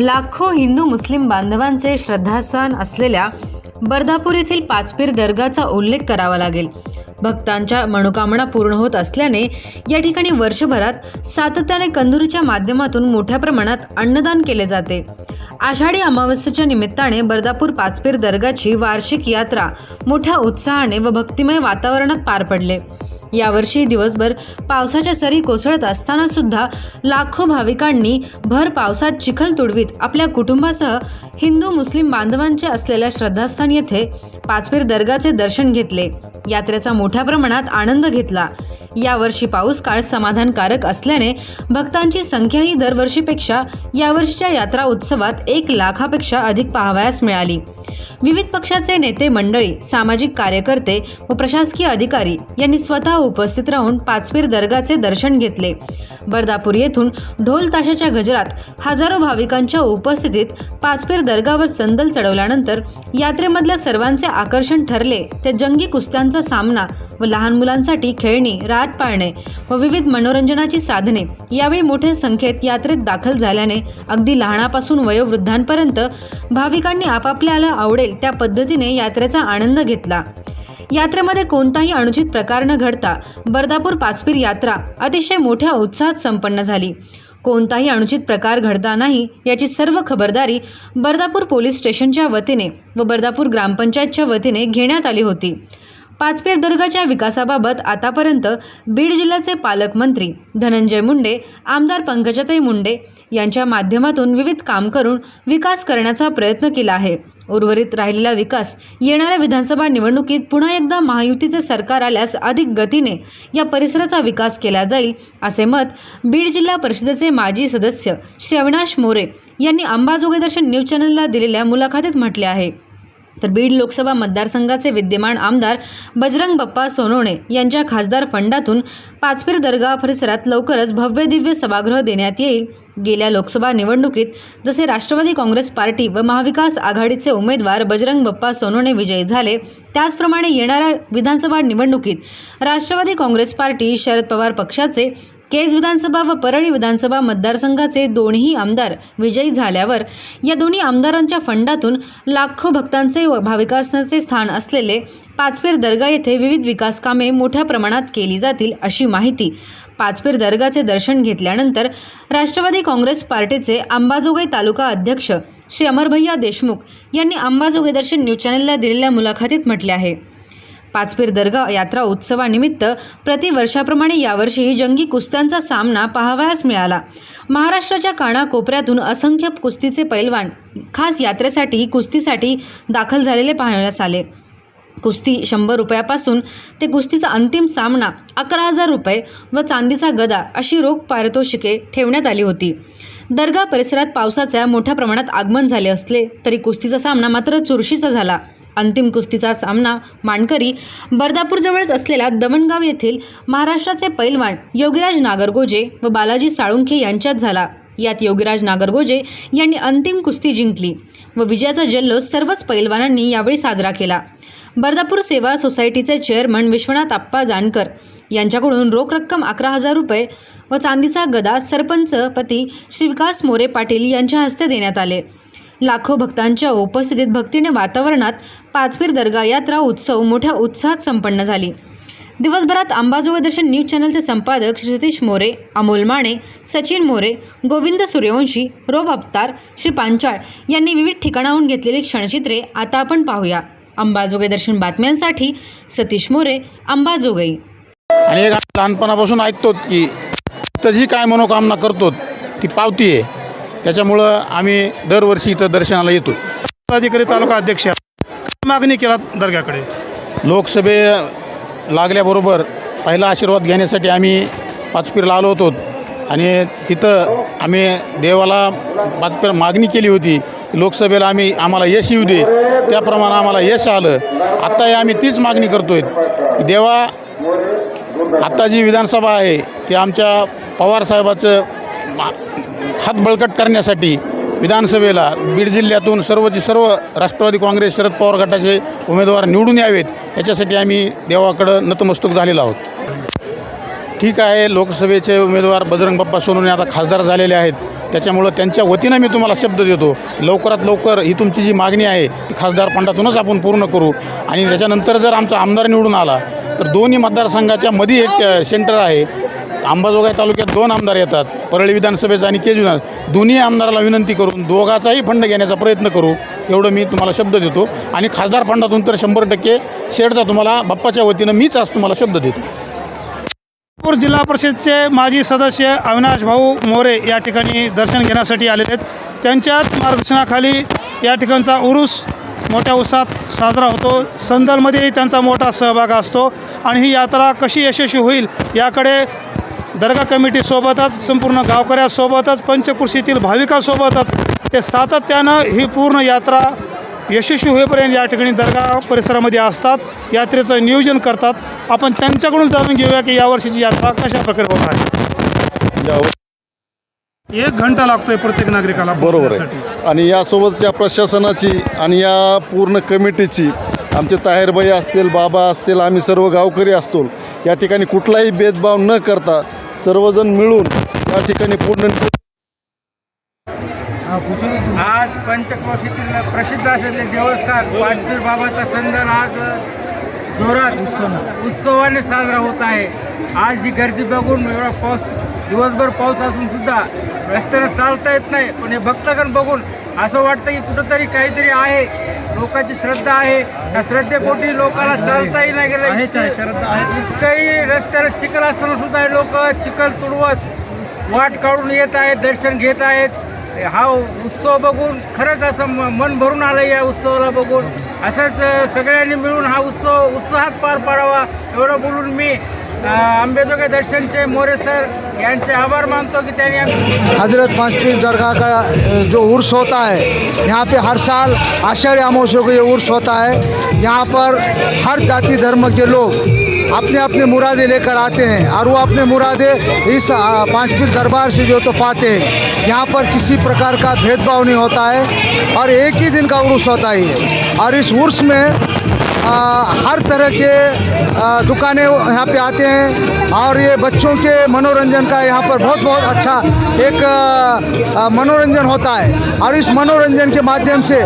लाखो हिंदू मुस्लिम बांधवांचे श्रद्धास्थान असलेल्या बर्धापूर येथील पाचपीर दर्गाचा उल्लेख करावा लागेल. भक्तांच्या मनोकामना पूर्ण होत असल्याने या ठिकाणी वर्षभरात सातत्याने कंदुरीच्या माध्यमातून मोठ्या प्रमाणात अन्नदान केले जाते. आषाढी अमावस्येच्या निमित्ताने बर्दापूर पाचपीर दर्गाची वार्षिक यात्रा मोठ्या उत्साहाने व भक्तिमय वातावरणात पार पडले. यावर्षी दिवसभर पावसाच्या सरी कोसळत असताना सुद्धा लाखो भाविकांनी भर पावसात चिखल तुडवीत आपल्या कुटुंबासह हिंदू मुस्लिम बांधवांचे असलेल्या श्रद्धास्थान येथे पाचपीर दर्गाचे दर्शन घेतले. यात्रेचा मोठ्या प्रमाणात आनंद घेतला. यावर्षी पाऊस काळ समाधानकारक असल्याने भक्तांची संख्याही दरवर्षीपेक्षा यावर्षीच्या यात्रा उत्सवात एक लाखापेक्षा अधिक पाहावयास मिळाली. विविध पक्षाचे नेते मंडळी सामाजिक कार्यकर्ते व प्रशासकीय अधिकारी यांनी स्वतः उपस्थित राहून पाचपीर दर्गाचे दर्शन घेतले. बर्दापूर येथून ढोल ताशाच्या गजरात हजारो भाविकांच्या उपस्थितीत पाचपीर दर्गावर संदल चढवल्यानंतर यात्रेमधल्या सर्वांचे आकर्षण ठरले. ते जंगी कुस्त्यांचा सामना व लहान मुलांसाठी खेळणी रात पाळणे व विविध मनोरंजनाची साधने यावेळी मोठ्या संख्येत यात्रेत दाखल झाल्याने अगदी लहानापासून वयोवृद्धांपर्यंत भाविकांनी आपापल्याला आवडेल त्या पद्धतीने यात्रेचा आनंद घेतला. यात्रेमध्ये कोणताही अनुचित प्रकार न घडता बर्दापूर पाचपीर यात्रा अतिशय मोठ्या उत्साहात संपन्न झाली. कोणताही अनुचित प्रकार घडता नाही याची सर्व खबरदारी बर्दापूर पोलीस स्टेशनच्या वतीने व बर्दापूर ग्रामपंचायतच्या वतीने घेण्यात आली होती. पाचपेर दर्गाच्या विकासाबाबत आतापर्यंत बीड जिल्ह्याचे पालकमंत्री धनंजय मुंडे आमदार पंकजाताई मुंडे यांच्या माध्यमातून विविध काम करून विकास करण्याचा प्रयत्न केला आहे. उर्वरित राहिलेला विकास येणाऱ्या विधानसभा निवडणुकीत पुन्हा एकदा महायुतीचे सरकार आल्यास अधिक गतीने या परिसराचा विकास केला जाईल असे मत बीड जिल्हा परिषदेचे माजी सदस्य श्री अविनाश मोरे यांनी अंबाजोगेदर्शन न्यूज चॅनलला दिलेल्या मुलाखतीत म्हटले आहे. तर बीड लोकसभा मतदारसंघाचे विद्यमान आमदार बजरंग बप्पा सोनवणे यांच्या खासदार फंडातून पाचपीर दर्गा परिसरात लवकरच भव्य दिव्य सभागृह देण्यात येईल गेल्या लोकसभा निवडणुकीत जसे राष्ट्रवादी काँग्रेस पार्टी व महाविकास आघाडीचे उमेदवार बजरंग बप्पा सोनोने विजयी झाले त्याचप्रमाणे येणाऱ्या विधानसभा निवडणुकीत राष्ट्रवादी काँग्रेस पार्टी शरद पवार पक्षाचे केज विधानसभा व परळी विधानसभा मतदारसंघाचे दोन्ही आमदार विजयी झाल्यावर या दोन्ही आमदारांच्या फंडातून लाखो भक्तांचे व भाविकासनाचे स्थान असलेले पाचपेर दर्गा येथे विविध विकास कामे मोठ्या प्रमाणात केली जातील अशी माहिती पाचपीर दर्गाचे दर्शन घेतल्यानंतर राष्ट्रवादी काँग्रेस पार्टीचे अंबाजोगाई तालुका अध्यक्ष श्री अमरभैया देशमुख यांनी अंबाजोगाई दर्शन न्यूज चॅनलला दिलेल्या मुलाखतीत म्हटले आहे. पाचपीर दर्गा यात्रा उत्सवानिमित्त प्रतिवर्षाप्रमाणे यावर्षीही जंगी कुस्त्यांचा सामना पाहावयास मिळाला. महाराष्ट्राच्या कानाकोपऱ्यातून असंख्य कुस्तीचे पैलवान खास यात्रेसाठी कुस्तीसाठी दाखल झालेले पाहण्यास आले. कुस्ती शंभर रुपयापासून ते कुस्तीचा अंतिम सामना अकरा हजार रुपये व चांदीचा गदा अशी रोख पारितोषिके ठेवण्यात आली होती. दर्गा परिसरात पावसाच्या मोठ्या प्रमाणात आगमन झाले असले तरी कुस्तीचा सामना मात्र चुरशीचा झाला. अंतिम कुस्तीचा सामना मानकरी बर्दापूरजवळच असलेल्या दमणगाव येथील महाराष्ट्राचे पैलवान योगीराज नागरगोजे व बालाजी साळुंखे यांच्यात झाला. यात योगीराज नागरगोजे यांनी अंतिम कुस्ती जिंकली व विजयाचा जल्लोष सर्वच पैलवानांनी यावेळी साजरा केला. बर्दापूर सेवा सोसायटीचे चेअरमन विश्वनाथ आप्पा जानकर यांच्याकडून रोख रक्कम अकरा हजार रुपये व चांदीचा गदा सरपंच पती श्री विकास मोरे पाटील यांच्या हस्ते देण्यात आले. लाखो भक्तांच्या उपस्थितीत भक्तीने वातावरणात पाचवीर दर्गा यात्रा उत्सव मोठ्या उत्साहात संपन्न झाली. दिवसभरात अंबाजोगाई दर्शन न्यूज चॅनलचे संपादक श्री सतीश मोरे अमोल माने सचिन मोरे गोविंद सूर्यवंशी रोब अवतार श्री पांचाळ यांनी विविध ठिकाणाहून घेतलेली क्षणचित्रे आता आपण पाहूया. अंबाजोगाई दर्शन बातम्यांसाठी सतीश मोरे अंबाजोगाई. आणि एक आम्ही लहानपणापासून ऐकतो की तर जी काय मनोकामना करतो ती पावती आहे. त्याच्यामुळं आम्ही दरवर्षी इथं दर्शनाला येतो. अधिकारी तालुका अध्यक्ष मागणी केला दर्ग्याकडे? लोकसभे लागल्याबरोबर पहिला आशीर्वाद घेण्यासाठी आम्ही पाचपीरला आलो होतो. आणि तिथं आम्ही देवाला पाचपीर मागणी केली होती लोकसभेला आम्ही आम्हाला यश येऊ दे त्याप्रमाणे आम्हाला यश आलं. आत्ताही आम्ही तीच मागणी करतो आहे देवा आत्ता जी विधानसभा आहे ती आमच्या पवारसाहेबाचं मा- हात बळकट करण्यासाठी विधानसभेला बीड जिल्ह्यातून सर्वची सर्व राष्ट्रवादी काँग्रेस शरद पवार गटाचे उमेदवार निवडून यावेत. याच्यासाठी आम्ही देवाकडं नतमस्तक झालेलो आहोत. ठीक आहे लोकसभेचे उमेदवार बजरंग बाप्पा सोनवणे आता खासदार झालेले आहेत. त्याच्यामुळं त्यांच्या वतीनं मी तुम्हाला शब्द देतो. लवकरात लवकर ही तुमची जी मागणी आहे ती खासदार फंडातूनच आपण पूर्ण करू. आणि त्याच्यानंतर जर आमचा आमदार निवडून आला तर दोन्ही मतदारसंघाच्या मध्ये एक सेंटर आहे. अंबाजोगाई तालुक्यात दोन आमदार येतात. परळी विधानसभेचा आणि केज विधान दोन्ही आमदाराला विनंती करून दोघाचाही फंड घेण्याचा प्रयत्न करू एवढं मी तुम्हाला शब्द देतो. आणि खासदार फंडातून तर शंभर टक्के शेडचा तुम्हाला बाप्पाच्या वतीनं मीच आज तुम्हाला शब्द देतो. नागपूर जिल्हा परिषदचे माजी सदस्य अविनाश भाऊ मोरे या ठिकाणी दर्शन घेण्यासाठी आलेले आहेत. त्यांच्याच मार्गदर्शनाखाली या ठिकाणचा उरूस मोठ्या उत्साहात साजरा होतो. संदलमध्येही त्यांचा मोठा सहभाग असतो. आणि ही यात्रा कशी यशस्वी होईल याकडे दर्गा कमिटीसोबतच संपूर्ण गावकऱ्यासोबतच पंचकृषीतील भाविकासोबतच ते सातत्यानं ही पूर्ण यात्रा यशस्वी होईपर्यंत या ठिकाणी दर्गा परिसरामध्ये असतात. यात्रेचं नियोजन करतात. आपण त्यांच्याकडून जाणून घेऊया की यावर्षीची यात्रा कशा प्रकारे होत आहे. एक घंटा लागतोय प्रत्येक नागरिकाला बरोबर. आहे. आणि यासोबतच्या प्रशासनाची आणि या पूर्ण कमिटीची आमचे ताहेरबाई असतील बाबा असतील आम्ही सर्व गावकरी असतो या ठिकाणी कुठलाही भेदभाव न करता सर्वजण मिळून या ठिकाणी पूर्ण आज पंचक्रोशीतील प्रसिद्ध असलेले देवस्थान वाजपीर बाबाचा सणदान आज जोरात उत्सवाने साजरा होत आहे. आज ही गर्दी बघून एवढा पाऊस दिवसभर पाऊस असून सुद्धा रस्त्यानं चालता येत नाही. पण हे भक्तगण बघून असं वाटतं की कुठंतरी काहीतरी आहे. लोकांची श्रद्धा आहे. त्या श्रद्धेपोटी लोकांना चालताही नाही गेलं. इतकंही रस्त्याला चिखल असताना सुद्धा हे लोक चिखल तुडवत वाट काढून येत आहेत दर्शन घेत आहेत. हा उत्सव बघून खरंच असं म- मन भरून आलं या उत्सवाला बघून. असंच सगळ्यांनी मिळून हा उत्सव उत्साहात पार पाडावा एवढं बोलून मी आंबेजोगाई दर्शनचे मोरे सर हज़रत पांचपीर दरगाह का जो उर्स होता है, यहाँ पे हर साल आषाढ़ी अमावस्या को ये उर्स होता है। यहाँ पर हर जाति धर्म के लोग अपने अपने मुरादे लेकर आते हैं और वो अपने मुरादे इस पांचपीर दरबार से जो तो पाते हैं। यहाँ पर किसी प्रकार का भेदभाव नहीं होता है और एक ही दिन का उर्स होता ही है। और इस उर्स में आ, हर तरह के दुकानें यहाँ पे आते हैं और ये बच्चों के मनोरंजन का यहाँ पर बहुत बहुत अच्छा एक मनोरंजन होता है। और इस मनोरंजन के माध्यम से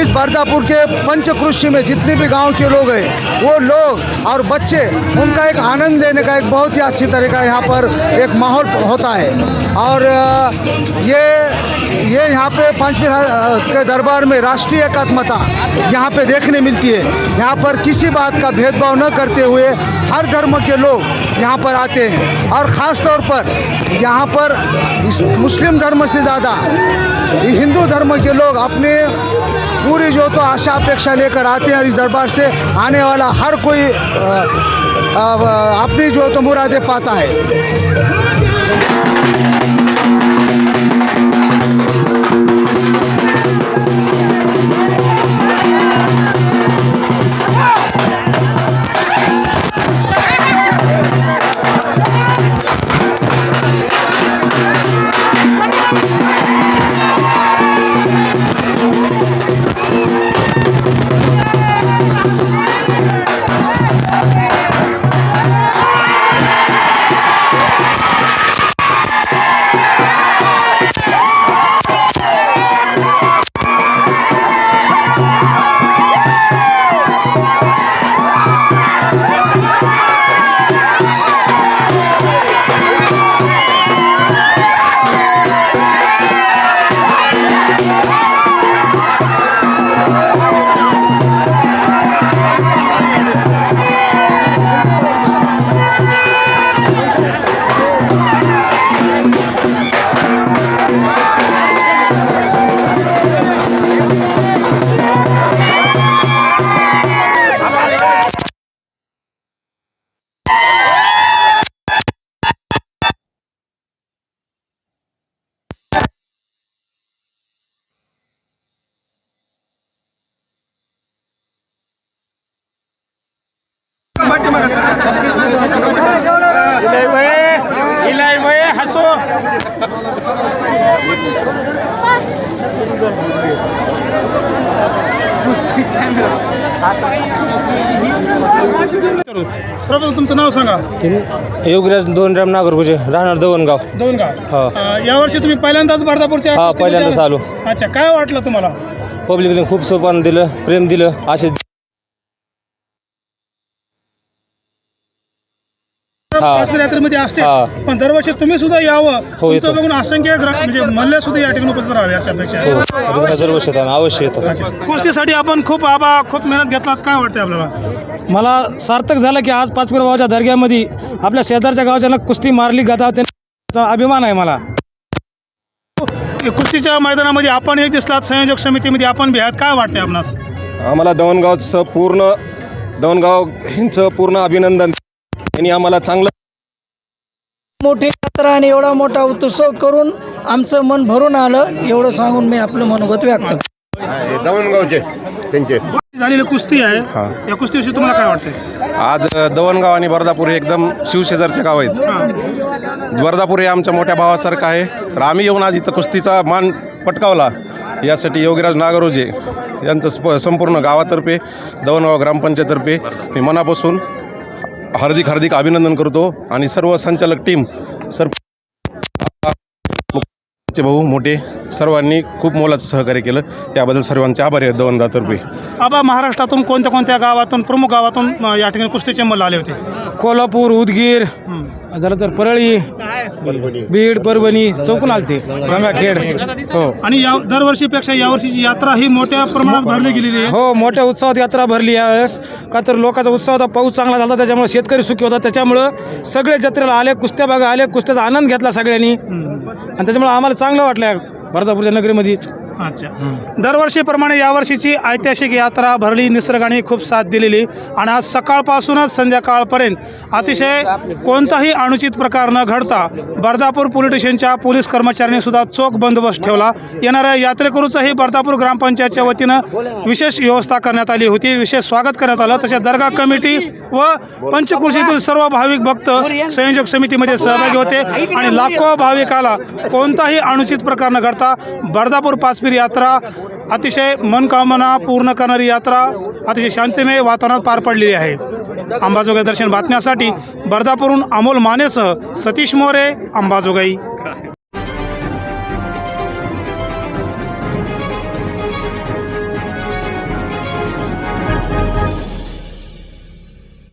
इस बरदापुर के पंचकृषि में जितने भी गाँव के लोग हैं वो लोग और बच्चे उनका एक आनंद लेने का एक बहुत ही अच्छी तरीका यहाँ पर एक माहौल होता है। और ये ये यहाँ पे पांचवीर के दरबार में राष्ट्रीय एकात्मता यहाँ पे देखने मिलती है। यहाँ पर किसी बात का भेदभाव न करते हुए हर धर्म के लोग यहाँ पर आते हैं। और ख़ास तौर पर यहाँ पर इस मुस्लिम धर्म से ज़्यादा हिंदू धर्म के लोग अपने पूरी जो तो आशा अपेक्षा लेकर आते हैं और इस दरबार से आने वाला हर कोई अपनी जो तो मुरादें पाता है। सर्वप्रथम तुमचं नाव सांगा. योगराज दोन राम नागरपूजे राहणार दवनगाव. दौनगाव या वर्षी तुम्ही पहिल्यांदाच भारतापूरच्या हा पहिल्यांदाच आलो. अच्छा काय वाटलं तुम्हाला? पब्लिकने खूप सोपान दिलं प्रेम दिलं असे हा. काश्मीर यात्रेमध्ये असते हा. पण दरवर्षी तुम्ही सुद्धा यावं. हो, तुमचं. बघून असंख्य म्हणजे मल्ले सुद्धा या ठिकाणी उपस्थित राहावे अशा अपेक्षा हो आहे. दरवर्षी येतात अवश्य येतात. कुस्तीसाठी आपण खूप आबा खूप मेहनत घेतलात. काय वाटतंय आपल्याला? मला सार्थक झालं की आज पाचपीर बाबाच्या दर्ग्यामध्ये आपल्या शेजारच्या गावाच्या कुस्ती मारली गाता त्यांचा अभिमान आहे मला. कुस्तीच्या मैदानामध्ये आपण एक दिसलात संयोजक समितीमध्ये आपण बी आहात. काय वाटतंय आपणास? आम्हाला दवणगावचं पूर्ण दवणगाव यांचं पूर्ण अभिनंदन. यांनी आम्हाला चांगलं मोठी यात्रा आणि एवढा मोठा उत्सव करून आमचं मन भरून आलं एवढं सांगून मी आपलं मनोगत व्यक्त करतो. दवणगावचे त्यांचे. झालेली कुस्ती आहे. या कुस्तीविषयी तुम्हाला काय वाटतंय? आज दवणगाव आणि बर्दापूर हे एकदम शिवशेजारचे गाव आहेत. बर्दापूर हे आमच्या मोठ्या भावासारखं आहे. तर आम्ही येऊन आज इथं कुस्तीचा मान पटकावला. यासाठी योगीराज नागरोजे यांचं स्प संपूर्ण गावातर्फे दवणगाव ग्रामपंचायतर्फे मी मनापासून हार्दिक हार्दिक अभिनंदन करतो आणि सर्व संचालक टीम सर चे भाऊ मोठे सर्वांनी खूप मोलाचं सहकार्य केलं. याबद्दल सर्वांचे आभारी आहेत दवणगावतर्फे आबा महाराष्ट्रातून कोणत्या कोणत्या गावातून प्रमुख गावातून या ठिकाणी कुस्तीचे मल्ल आले होते? कोल्हापूर उदगीर झालं तर परळी बीड परभणी चौकून आलते. गंगाखेड हो. आणि या दरवर्षीपेक्षा यावर्षीची यात्रा ही मोठ्या प्रमाणात भरली गेलेली आहे. हो मोठ्या उत्सवात यात्रा भरली यावेळेस का तर लोकांचा उत्सव होता पाऊस चांगला झाला त्याच्यामुळे शेतकरी सुखी होता. त्याच्यामुळं सगळे जत्रेला आले कुस्त्या बघा आले कुस्त्याचा आनंद घेतला सगळ्यांनी. आणि त्याच्यामुळे आम्हाला चांगलं वाटलं भरतापूरच्या नगरीमध्येच अच्छा. दरवर्षीप्रमाणे यावर्षीची ऐतिहासिक यात्रा भरली निसर्गाने खूप साथ दिलेली. आणि आज सकाळपासूनच संध्याकाळपर्यंत अतिशय कोणताही अनुचित प्रकार न घडता बर्दापूर पोलीस स्टेशनच्या पोलीस कर्मचाऱ्यांनी सुद्धा चोख बंदोबस्त ठेवला. येणाऱ्या यात्रेकरूचंही बर्दापूर ग्रामपंचायतच्या वतीनं विशेष व्यवस्था करण्यात आली होती. विशेष स्वागत करण्यात आलं. तसेच दर्गा कमिटी व पंचकृषीतील सर्व भाविक भक्त संयोजक समितीमध्ये सहभागी होते. आणि लाखो भाविकाला कोणताही अनुचित प्रकार न घडता बर्दापूर पाचपीर यात्रा अतिशय मनकामना पूर्ण करणारी यात्रा अतिशय शांतिमय वातावरणात पार पडलेली आहे. अंबाजोगाई दर्शन बातम्यासाठी बर्दापूरहून अमोल मानेसह सतीश मोरे अंबाजोगाई.